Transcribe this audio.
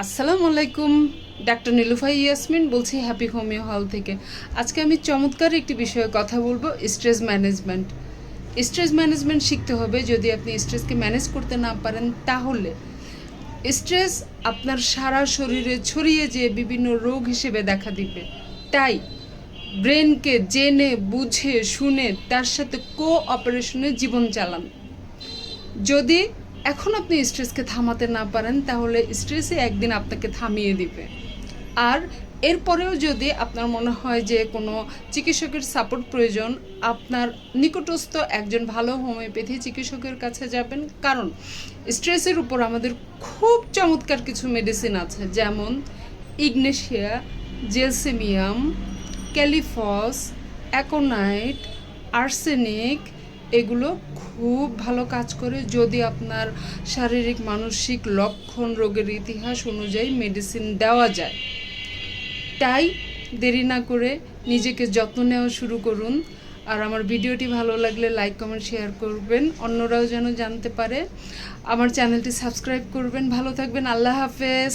আসসালামু আলাইকুম, ডাক্তার নীলুফাই ইয়াসমিন বলছি হ্যাপি হোমিও হল থেকে। আজকে আমি চমৎকার একটি বিষয়ে কথা বলব স্ট্রেস ম্যানেজমেন্ট স্ট্রেস ম্যানেজমেন্ট শিখতে হবে, যদি আপনি স্ট্রেসকে ম্যানেজ করতে না পারেন তাহলে। স্ট্রেস আপনার সারা শরীরে ছড়িয়ে যেয়ে বিভিন্ন রোগ হিসেবে দেখা দিবে। তাই ব্রেনকে জেনে, বুঝে, শুনে তার সাথে কো অপারেশনে জীবন চালান। যদি এখন আপনি স্ট্রেসকে থামাতে না পারেন, তাহলে স্ট্রেসই একদিন আপনাকে থামিয়ে দিবে। আর এরপরেও যদি আপনার মনে হয় যে কোনো চিকিৎসকের সাপোর্ট প্রয়োজন, আপনার নিকটস্থ একজন ভালো হোমিওপ্যাথি চিকিৎসকের কাছে যাবেন। কারণ স্ট্রেসের উপর আমাদের খুব চমৎকার কিছু মেডিসিন আছে, যেমন ignatia, gelsemium, kali phos, aconite, arsenic এগুলো খুব ভালো কাজ করে যদি আপনার শারীরিক, মানসিক লক্ষণ রোগের ইতিহাস অনুযায়ী মেডিসিন দেওয়া যায়। তাই দেরি না করে নিজেকে যত্ন নেওয়া শুরু করুন। আর আমার ভিডিওটি ভালো লাগলে লাইক কমেন্ট শেয়ার করবেন। অন্যরাও যেন জানতে পারে। আমার চ্যানেলটি সাবস্ক্রাইব করবেন। ভালো থাকবেন। আল্লাহ হাফেজ।